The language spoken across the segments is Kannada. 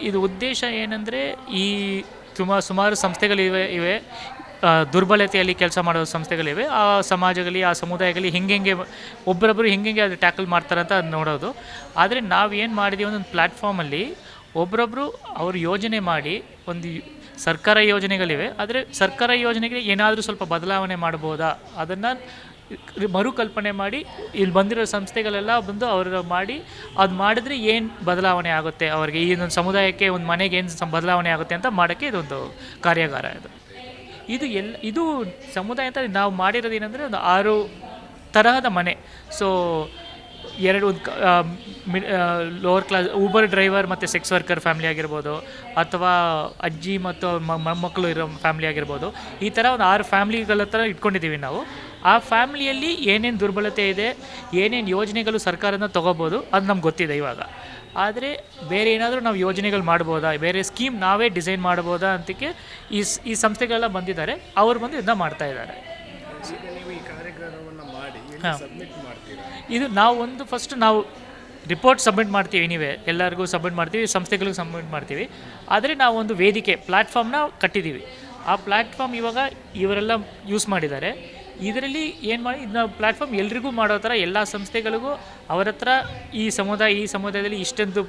ಇದು ಉದ್ದೇಶ ಏನಂದರೆ ಈ ತುಮ ಸುಮಾರು ಸಂಸ್ಥೆಗಳಿವೆ, ಇವೆ. ದುರ್ಬಲತೆಯಲ್ಲಿ ಕೆಲಸ ಮಾಡೋ ಸಂಸ್ಥೆಗಳಿವೆ. ಆ ಸಮಾಜಗಳಲ್ಲಿ ಆ ಸಮುದಾಯಗಳಲ್ಲಿ ಹಿಂಗೆ ಒಬ್ಬರೊಬ್ಬರು ಹಿಂಗೆ ಅದು ಟ್ಯಾಕಲ್ ಮಾಡ್ತಾರೆ ಅಂತ ಅದು ನೋಡೋದು. ಆದರೆ ನಾವು ಏನು ಮಾಡಿದೀವಿ ಒಂದು ಪ್ಲ್ಯಾಟ್ಫಾರ್ಮಲ್ಲಿ ಒಬ್ಬರೊಬ್ಬರು ಅವರು ಯೋಜನೆ ಮಾಡಿ ಒಂದು ಸರ್ಕಾರ ಯೋಜನೆಗಳಿವೆ. ಆದರೆ ಸರ್ಕಾರ ಯೋಜನೆಗೆ ಏನಾದರೂ ಸ್ವಲ್ಪ ಬದಲಾವಣೆ ಮಾಡ್ಬೋದಾ? ಅದನ್ನು ಮರುಕಲ್ಪನೆ ಮಾಡಿ ಇಲ್ಲಿ ಬಂದಿರೋ ಸಂಸ್ಥೆಗಳೆಲ್ಲ ಬಂದು ಅವರು ಮಾಡಿ, ಅದು ಮಾಡಿದ್ರೆ ಏನು ಬದಲಾವಣೆ ಆಗುತ್ತೆ? ಅವರಿಗೆ ಈ ಒಂದು ಸಮುದಾಯಕ್ಕೆ ಒಂದು ಮನೆಗೆ ಏನು ಬದಲಾವಣೆ ಆಗುತ್ತೆ ಅಂತ ಮಾಡೋಕ್ಕೆ ಇದೊಂದು ಕಾರ್ಯಾಗಾರ ಇದು. ಇದು ಎಲ್ಲ ಇದು ಸಮುದಾಯ ಅಂತ ನಾವು ಮಾಡಿರೋದು ಏನಂದರೆ ಒಂದು ಆರು ತರಹದ ಮನೆ. ಸೊ, ಎರಡು ಒಂದು ಲೋವರ್ ಕ್ಲಾಸ್ ಊಬರ್ ಡ್ರೈವರ್ ಮತ್ತು ಸೆಕ್ಸ್ ವರ್ಕರ್ ಫ್ಯಾಮಿಲಿ ಆಗಿರ್ಬೋದು, ಅಥವಾ ಅಜ್ಜಿ ಮತ್ತು ಮೊಮ್ಮಕ್ಕಳು ಇರೋ ಫ್ಯಾಮಿಲಿ ಆಗಿರ್ಬೋದು, ಈ ಥರ ಒಂದು ಆರು ಫ್ಯಾಮ್ಲಿಗಳ ಹತ್ರ ಇಟ್ಕೊಂಡಿದ್ದೀವಿ ನಾವು. ಆ ಫ್ಯಾಮಿಲಿಯಲ್ಲಿ ಏನೇನು ದುರ್ಬಲತೆ ಇದೆ ಏನೇನು ಯೋಜನೆಗಳು ಸರ್ಕಾರದಿಂದ ತೊಗೋಬೋದು ಅದು ನಮ್ಗೆ ಗೊತ್ತಿದೆ ಇವಾಗ. ಆದರೆ ಬೇರೆ ಏನಾದರೂ ನಾವು ಯೋಜನೆಗಳು ಮಾಡ್ಬೋದಾ? ಬೇರೆ ಸ್ಕೀಮ್ ನಾವೇ ಡಿಸೈನ್ ಮಾಡ್ಬೋದಾ ಅಂತಕ್ಕೆ ಈ ಈ ಸಂಸ್ಥೆಗಳೆಲ್ಲ ಬಂದಿದ್ದಾರೆ. ಅವ್ರು ಬಂದು ಇದನ್ನ ಮಾಡ್ತಾ ಇದ್ದಾರೆ. ಇದು ನಾವು ಒಂದು ಫಸ್ಟ್ ನಾವು ರಿಪೋರ್ಟ್ ಸಬ್ಮಿಟ್ ಮಾಡ್ತೀವಿ ನೀವೇ ಎಲ್ಲರಿಗೂ ಸಬ್ಮಿಟ್ ಮಾಡ್ತೀವಿ ಸಂಸ್ಥೆಗಳಿಗೂ ಸಬ್ಮಿಟ್ ಮಾಡ್ತೀವಿ. ಆದರೆ ನಾವು ಒಂದು ವೇದಿಕೆ ಪ್ಲ್ಯಾಟ್ಫಾರ್ಮ್ನ ಕಟ್ಟಿದ್ದೀವಿ. ಆ ಪ್ಲ್ಯಾಟ್ಫಾರ್ಮ್ ಇವಾಗ ಇವರೆಲ್ಲ ಯೂಸ್ ಮಾಡಿದ್ದಾರೆ. ಇದರಲ್ಲಿ ಏನು ಮಾಡಿ ಇದನ್ನ ಪ್ಲ್ಯಾಟ್ಫಾರ್ಮ್ ಎಲ್ರಿಗೂ ಮಾಡೋ ಥರ ಎಲ್ಲ ಸಂಸ್ಥೆಗಳಿಗೂ ಅವರ ಹತ್ರ ಈ ಸಮುದಾಯ ಈ ಸಮುದಾಯದಲ್ಲಿ ಇಷ್ಟೊಂದು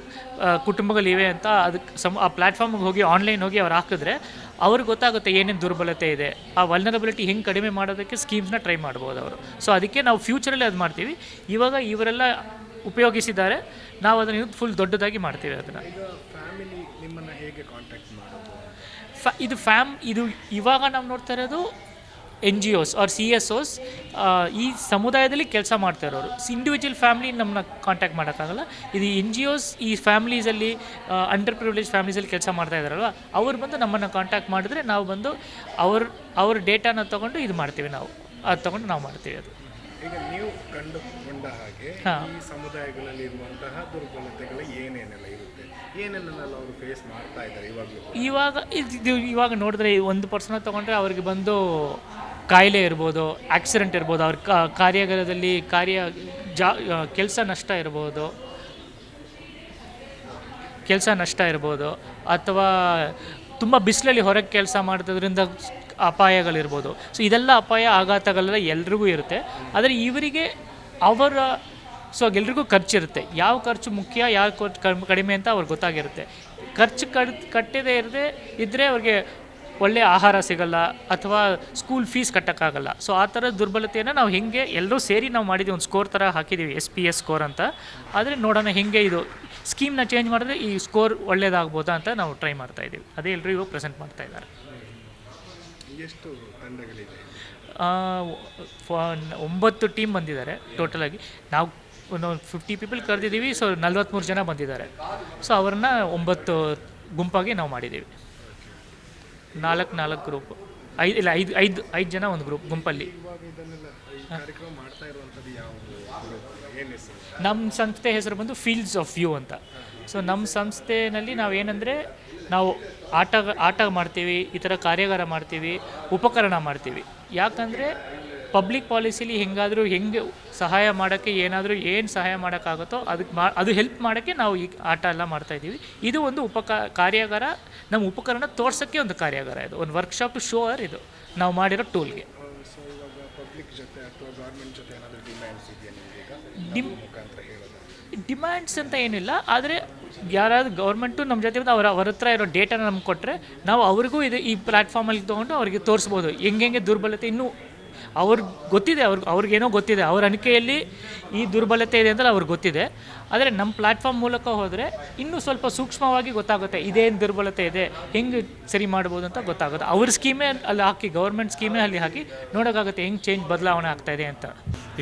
ಕುಟುಂಬಗಳಿವೆ ಅಂತ ಅದಕ್ಕೆ ಸಮ ಆ ಪ್ಲ್ಯಾಟ್ಫಾರ್ಮ್ಗೆ ಹೋಗಿ ಆನ್ಲೈನ್ ಹೋಗಿ ಅವ್ರು ಹಾಕಿದ್ರೆ ಅವ್ರಿಗೆ ಗೊತ್ತಾಗುತ್ತೆ ಏನೇನು ದುರ್ಬಲತೆ ಇದೆ. ಆ ವಲ್ನರಬಿಲಿಟಿ ಹೆಂಗೆ ಕಡಿಮೆ ಮಾಡೋದಕ್ಕೆ ಸ್ಕೀಮ್ಸ್ನ ಟ್ರೈ ಮಾಡ್ಬೋದು ಅವರು. ಸೊ ಅದಕ್ಕೆ ನಾವು ಫ್ಯೂಚರಲ್ಲಿ ಅದು ಮಾಡ್ತೀವಿ. ಇವಾಗ ಇವರೆಲ್ಲ ಉಪಯೋಗಿಸಿದ್ದಾರೆ. ನಾವು ಅದನ್ನು ಫುಲ್ ದೊಡ್ಡದಾಗಿ ಮಾಡ್ತೀವಿ ಅದನ್ನು. ಈಗ ಫ್ಯಾಮಿಲಿ ನಿಮ್ಮನ್ನು ಹೇಗೆ ಕಾಂಟ್ಯಾಕ್ಟ್ ಮಾಡೋದು? ಫ್ಯಾ ಇದು ಫ್ಯಾಮ್ ಇದು ಇವಾಗ ನಾವು ನೋಡ್ತಾ ಇರೋದು N G Os or C S Os ಈ ಸಮುದಾಯದಲ್ಲಿ ಕೆಲಸ ಮಾಡ್ತಾ ಇರೋರು ಇಂಡಿವಿಜುವಲ್ ಫ್ಯಾಮಿಲಿ ನಮ್ಮನ್ನ ಕಾಂಟ್ಯಾಕ್ಟ್ ಮಾಡೋಕ್ಕಾಗಲ್ಲ. ಇದು ಎನ್ ಜಿ ಒಸ್ ಈ ಫ್ಯಾಮಿಲೀಸಲ್ಲಿ ಅಂಡರ್ ಪ್ರಿವಿಲೇಜ್ ಫ್ಯಾಮ್ಲೀಸಲ್ಲಿ ಕೆಲಸ ಮಾಡ್ತಾ ಇದ್ದಾರಲ್ವ ಅವ್ರು ಬಂದು ನಮ್ಮನ್ನು ಕಾಂಟ್ಯಾಕ್ಟ್ ಮಾಡಿದ್ರೆ ನಾವು ಬಂದು ಅವ್ರ ಅವ್ರ ಡೇಟಾನ ತೊಗೊಂಡು ಇದು ಮಾಡ್ತೀವಿ ನಾವು. ಅದು ತೊಗೊಂಡು ನಾವು ಮಾಡ್ತೀವಿ ಅದು. ಈಗ ನೀವು ಕಂಡುಕೊಂಡ ಹಾಗೆ ಈ ಸಮುದಾಯಗಳಲ್ಲಿ ಇರುವಂತಹ ದುರ್ಬಲತೆಗಳು ಏನೇನೆಲ್ಲ ಇರುತ್ತೆ? ಏನೇನೆಲ್ಲ ಅವರು ಫೇಸ್ ಮಾಡ್ತಾ ಇದ್ದಾರೆ ಇವಾಗ ಇವಾಗ ಇದು ಇವಾಗ ನೋಡಿದ್ರೆ ಒಂದು ಪರ್ಸನ್ ತೊಗೊಂಡ್ರೆ ಅವ್ರಿಗೆ ಬಂದು ಕಾಯಿಲೆ ಇರ್ಬೋದು ಆಕ್ಸಿಡೆಂಟ್ ಇರ್ಬೋದು, ಅವ್ರ ಕಾರ್ಯಾಗಾರದಲ್ಲಿ ಕಾರ್ಯ, ಜಾ ಕೆಲಸ ನಷ್ಟ ಇರ್ಬೋದು, ಕೆಲಸ ನಷ್ಟ ಇರ್ಬೋದು, ಅಥವಾ ತುಂಬ ಬಿಸಿಲಲ್ಲಿ ಹೊರಗೆ ಕೆಲಸ ಮಾಡೋದ್ರಿಂದ ಅಪಾಯಗಳಿರ್ಬೋದು. ಸೊ ಇದೆಲ್ಲ ಅಪಾಯ ಆಘಾತಗಳೆಲ್ಲ ಎಲ್ರಿಗೂ ಇರುತ್ತೆ. ಆದರೆ ಇವರಿಗೆ ಅವರ, ಸೊ, ಎಲ್ರಿಗೂ ಖರ್ಚಿರುತ್ತೆ. ಯಾವ ಖರ್ಚು ಮುಖ್ಯ, ಯಾವ ಖರ್ಚು ಕಡಿಮೆ- ಅಂತ ಅವ್ರಿಗೆ ಗೊತ್ತಾಗಿರುತ್ತೆ. ಖರ್ಚು ಕಡ್, ಕಟ್ಟದೇ ಇರದೆ ಇದ್ದರೆ ಅವ್ರಿಗೆ ಒಳ್ಳೆಯ ಆಹಾರ ಸಿಗಲ್ಲ ಅಥವಾ ಸ್ಕೂಲ್ ಫೀಸ್ ಕಟ್ಟೋಕ್ಕಾಗಲ್ಲ. ಸೊ ಆ ಥರ ದುರ್ಬಲತೆಯನ್ನು ನಾವು ಹೆಂಗೆ ಎಲ್ಲರೂ ಸೇರಿ ನಾವು ಮಾಡಿದ್ದೀವಿ ಒಂದು ಸ್ಕೋರ್ ಥರ ಹಾಕಿದ್ದೀವಿ ಎಸ್ ಪಿ ಎಸ್ ಸ್ಕೋರ್ ಅಂತ. ಆದರೆ ನೋಡೋಣ ಹೆಂಗೆ ಇದು ಸ್ಕೀಮ್ನ ಚೇಂಜ್ ಮಾಡಿದ್ರೆ ಈ ಸ್ಕೋರ್ ಒಳ್ಳೇದಾಗ್ಬೋದಾ ಅಂತ ನಾವು ಟ್ರೈ ಮಾಡ್ತಾ ಇದ್ದೀವಿ. ಅದೇ ಎಲ್ಲರೂ ಇವಾಗ ಪ್ರೆಸೆಂಟ್ ಮಾಡ್ತಾ ಇದ್ದಾರೆ. ಎಷ್ಟು ತಂಡಗಳಿದೆ? ಒಂಬತ್ತು ಟೀಮ್ ಬಂದಿದ್ದಾರೆ ಟೋಟಲಾಗಿ ನಾವು ಒಂದು ಫಿಫ್ಟಿ ಪೀಪಲ್ ಕರೆದಿದ್ದೀವಿ ಸೊ ನಲ್ವತ್ತ್ಮೂರು ಜನ ಬಂದಿದ್ದಾರೆ. ಸೊ ಅವ್ರನ್ನ ಒಂಬತ್ತು ಗುಂಪಾಗಿ ನಾವು ಮಾಡಿದ್ದೀವಿ. ನಾಲ್ಕು ನಾಲ್ಕು ಗ್ರೂಪ್. ಐದು ಇಲ್ಲ, ಐದು ಐದು ಐದು ಜನ ಒಂದು ಗ್ರೂಪ್ ಗುಂಪಲ್ಲಿ. ನಮ್ಮ ಸಂಸ್ಥೆ ಹೆಸರು ಬಂದು ಫೀಲ್ಡ್ಸ್ ಆಫ್ ವ್ಯೂ ಅಂತ. ಸೊ ನಮ್ಮ ಸಂಸ್ಥೆನಲ್ಲಿ ನಾವು ಏನಂದರೆ ನಾವು ಆಟ ಆಟ ಮಾಡ್ತೀವಿ, ಈ ಥರ ಕಾರ್ಯಾಗಾರ ಮಾಡ್ತೀವಿ, ಉಪಕರಣ ಮಾಡ್ತೀವಿ. ಯಾಕಂದರೆ ಪಬ್ಲಿಕ್ ಪಾಲಿಸಿಲಿ ಹೆಂಗಾದರೂ ಹೆಂಗೆ ಸಹಾಯ ಮಾಡೋಕ್ಕೆ ಏನಾದರೂ ಏನು ಸಹಾಯ ಮಾಡೋಕ್ಕಾಗುತ್ತೋ ಅದಕ್ಕೆ ಮಾ ಅದು ಹೆಲ್ಪ್ ಮಾಡೋಕ್ಕೆ ನಾವು ಈ ಆಟ ಎಲ್ಲ ಮಾಡ್ತಾಯಿದ್ದೀವಿ ಇದು ಒಂದು ಉಪಕ ಕಾರ್ಯಾಗಾರ ನಮ್ಮ ಉಪಕರಣ ತೋರ್ಸೋಕ್ಕೆ ಒಂದು ಕಾರ್ಯಾಗಾರ ಇದು. ಒಂದು ವರ್ಕ್ಶಾಪ್ ಶೋರ್ ಇದು. ನಾವು ಮಾಡಿರೋ ಟೂಲ್ಗೆ ಡಿಮ್ ಡಿಮ್ಯಾಂಡ್ಸ್ ಅಂತ ಏನಿಲ್ಲ ಆದರೆ ಯಾರಾದ್ರೂ ಗೌರ್ಮೆಂಟು ನಮ್ಮ ಜೊತೆ ಬಂದು ಅವರ ಅವ್ರ ಹತ್ರ ಇರೋ ಡೇಟಾನ ನಮ್ಗೆ ಕೊಟ್ಟರೆ ನಾವು ಅವ್ರಿಗೂ ಇದು ಈ ಪ್ಲ್ಯಾಟ್ಫಾರ್ಮಲ್ಲಿ ತೊಗೊಂಡು ಅವರಿಗೆ ತೋರಿಸ್ಬೋದು. ಹೆಂಗೆ ದುರ್ಬಲತೆ ಇನ್ನೂ ಅವ್ರಿಗೆ ಗೊತ್ತಿದೆ ಅವ್ರಿಗೆ ಅವ್ರಿಗೇನೋ ಗೊತ್ತಿದೆ. ಅವ್ರ ಅನಿಕೆಯಲ್ಲಿ ಈ ದುರ್ಬಲತೆ ಇದೆ ಅಂತ ಅವ್ರಿಗೆ ಗೊತ್ತಿದೆ. ಆದರೆ ನಮ್ಮ ಪ್ಲ್ಯಾಟ್ಫಾರ್ಮ್ ಮೂಲಕ ಹೋದರೆ ಇನ್ನೂ ಸ್ವಲ್ಪ ಸೂಕ್ಷ್ಮವಾಗಿ ಗೊತ್ತಾಗುತ್ತೆ, ಇದೇನು ದುರ್ಬಲತೆ ಇದೆ, ಹೆಂಗೆ ಸರಿ ಮಾಡ್ಬೋದು ಅಂತ ಗೊತ್ತಾಗುತ್ತೆ. ಅವ್ರ ಸ್ಕೀಮೇ ಅಲ್ಲಿ ಹಾಕಿ ಗೌರ್ಮೆಂಟ್ ಸ್ಕೀಮೇ ಅಲ್ಲಿ ಹಾಕಿ ನೋಡೋಕ್ಕಾಗುತ್ತೆ ಹೆಂಗೆ ಚೇಂಜ್ ಬದಲಾವಣೆ ಆಗ್ತಾಯಿದೆ ಅಂತ.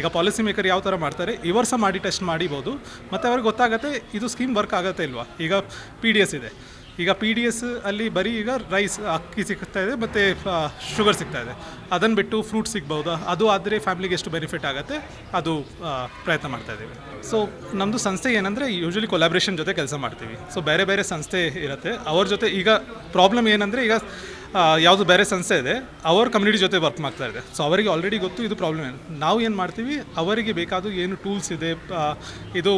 ಈಗ ಪಾಲಿಸಿ ಮೇಕರ್ ಯಾವ ಥರ ಮಾಡ್ತಾರೆ, ಈ ವರ್ಷ ಮಾಡಿ ಟೆಸ್ಟ್ ಮಾಡಿಬೋದು, ಮತ್ತು ಅವ್ರಿಗೆ ಗೊತ್ತಾಗುತ್ತೆ ಇದು ಸ್ಕೀಮ್ ವರ್ಕ್ ಆಗುತ್ತೆ ಇಲ್ವಾ? ಈಗ ಪಿ ಡಿ ಎಸ್ ಇದೆ. ಈಗ ಪಿ ಡಿ ಎಸ್ ಅಲ್ಲಿ ಬರೀ ಈಗ ರೈಸ್ ಅಕ್ಕಿ ಸಿಗ್ತಾ ಇದೆ, ಮತ್ತು ಶುಗರ್ ಸಿಗ್ತಾ ಇದೆ. ಅದನ್ನು ಬಿಟ್ಟು ಫ್ರೂಟ್ ಸಿಗ್ಬೋದಾ? ಅದು ಆದರೆ ಫ್ಯಾಮಿಲಿಗೆ ಎಷ್ಟು ಬೆನಿಫಿಟ್ ಆಗುತ್ತೆ? ಅದು ಪ್ರಯತ್ನ ಮಾಡ್ತಾ ಇದ್ದೀವಿ. ಸೊ ನಮ್ಮದು ಸಂಸ್ಥೆ ಏನಂದರೆ ಯೂಶ್ವಲಿ ಕೊಲಾಬ್ರೇಷನ್ ಜೊತೆ ಕೆಲಸ ಮಾಡ್ತೀವಿ. ಸೊ ಬೇರೆ ಬೇರೆ ಸಂಸ್ಥೆ ಇರುತ್ತೆ. ಅವ್ರ ಜೊತೆ ಈಗ ಪ್ರಾಬ್ಲಮ್ ಏನಂದರೆ ಈಗ ಯಾವುದು ಬೇರೆ ಸಂಸ್ಥೆ ಇದೆ, ಅವ್ರ ಕಮ್ಯುನಿಟಿ ಜೊತೆ ವರ್ಕ್ ಮಾಡ್ತಾ ಇದೆ. ಸೊ ಅವರಿಗೆ ಆಲ್ರೆಡಿ ಗೊತ್ತು ಇದು ಪ್ರಾಬ್ಲಮ್ ಏನು. ನಾವು ಏನು ಮಾಡ್ತೀವಿ, ಅವರಿಗೆ ಬೇಕಾದ ಏನು ಟೂಲ್ಸ್ ಇದೆ ಇದು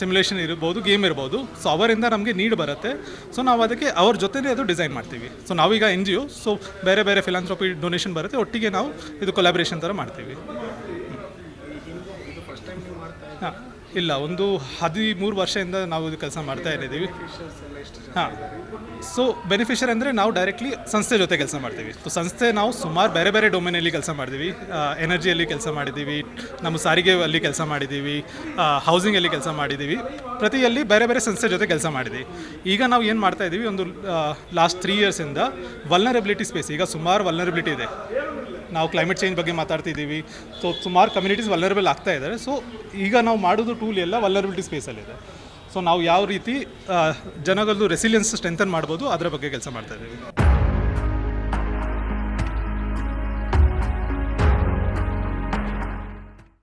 ಸಿಮ್ಯುಲೇಷನ್ ಇರ್ಬೋದು ಗೇಮ್ ಇರ್ಬೋದು ಸೊ ಅವರಿಂದ ನಮಗೆ ನೀಡ್ ಬರುತ್ತೆ. ಸೊ ನಾವು ಅದಕ್ಕೆ ಅವ್ರ ಜೊತೆನೇ ಅದು ಡಿಸೈನ್ ಮಾಡ್ತೀವಿ. ಸೊ ನಾವೀಗ ಎನ್ ಜಿ ಒ ಸೊ ಬೇರೆ ಬೇರೆ ಫಿಲಾಂಥ್ರಪಿ ಡೊನೇಷನ್ ಬರುತ್ತೆ, ಒಟ್ಟಿಗೆ ನಾವು ಇದು ಕೊಲಾಬ್ರೇಷನ್ ಥರ ಮಾಡ್ತೀವಿ ಇದು ಫಸ್ಟ್ ಟೈಮ್ ನೀವು ಮಾಡ್ತಾ ಹಾಂ ಇಲ್ಲ ಒಂದು ಹದಿಮೂರು ವರ್ಷದಿಂದ ನಾವು ಇದು ಕೆಲಸ ಮಾಡ್ತಾ ಇದ್ದೀವಿ. ಹಾಂ ಸೊ ಬೆನಿಫಿಷರ್ ಅಂದರೆ ನಾವು ಡೈರೆಕ್ಟ್ಲಿ ಸಂಸ್ಥೆ ಜೊತೆ ಕೆಲಸ ಮಾಡ್ತೀವಿ. ಸೊ ಸಂಸ್ಥೆ ನಾವು ಸುಮಾರು ಬೇರೆ ಬೇರೆ ಡೊಮೇನಲ್ಲಿ ಕೆಲಸ ಮಾಡಿದ್ದೀವಿ. ಎನರ್ಜಿಯಲ್ಲಿ ಕೆಲಸ ಮಾಡಿದ್ದೀವಿ ನಮ್ಮ ಸಾರಿಗೆ ಅಲ್ಲಿ ಕೆಲಸ ಮಾಡಿದ್ದೀವಿ ಹೌಸಿಂಗಲ್ಲಿ ಕೆಲಸ ಮಾಡಿದ್ದೀವಿ. ಪ್ರತಿಯಲ್ಲಿ ಬೇರೆ ಬೇರೆ ಸಂಸ್ಥೆ ಜೊತೆ ಕೆಲಸ ಮಾಡಿದ್ದೀವಿ. ಈಗ ನಾವು ಏನು ಮಾಡ್ತಾ ಇದ್ದೀವಿ ಒಂದು ಲಾಸ್ಟ್ ತ್ರೀ ಇಯರ್ಸಿಂದ ವಲ್ನರಬಿಲಿಟಿ ಸ್ಪೇಸ್ ಈಗ ಸುಮಾರು ವಲ್ನರಬಿಲಿಟಿ ಇದೆ. ನಾವು ಕ್ಲೈಮೇಟ್ ಚೇಂಜ್ ಬಗ್ಗೆ ಮಾತಾಡ್ತಿದ್ದೀವಿ. ಸೊ ಸುಮಾರು ಕಮ್ಯುನಿಟೀಸ್ ವಲ್ನರಬಲ್ ಆಗ್ತಾ ಇದ್ದಾರೆ. ಸೊ ಈಗ ನಾವು ಮಾಡೋದು ಟೂಲ್ ಎಲ್ಲ ವಲ್ನರಬಿಲಿಟಿ ಸ್ಪೇಸಲ್ಲಿದೆ ಸೊ ನಾವು ಯಾವ ರೀತಿ ಜನಗಳದ್ದು ರೆಸಿಲಿಯನ್ಸ್ ಸ್ಟ್ರೆಂಥನ್ ಮಾಡ್ಬೋದು, ಅದರ ಬಗ್ಗೆ ಕೆಲಸ ಮಾಡ್ತಾ ಇದ್ದೀವಿ.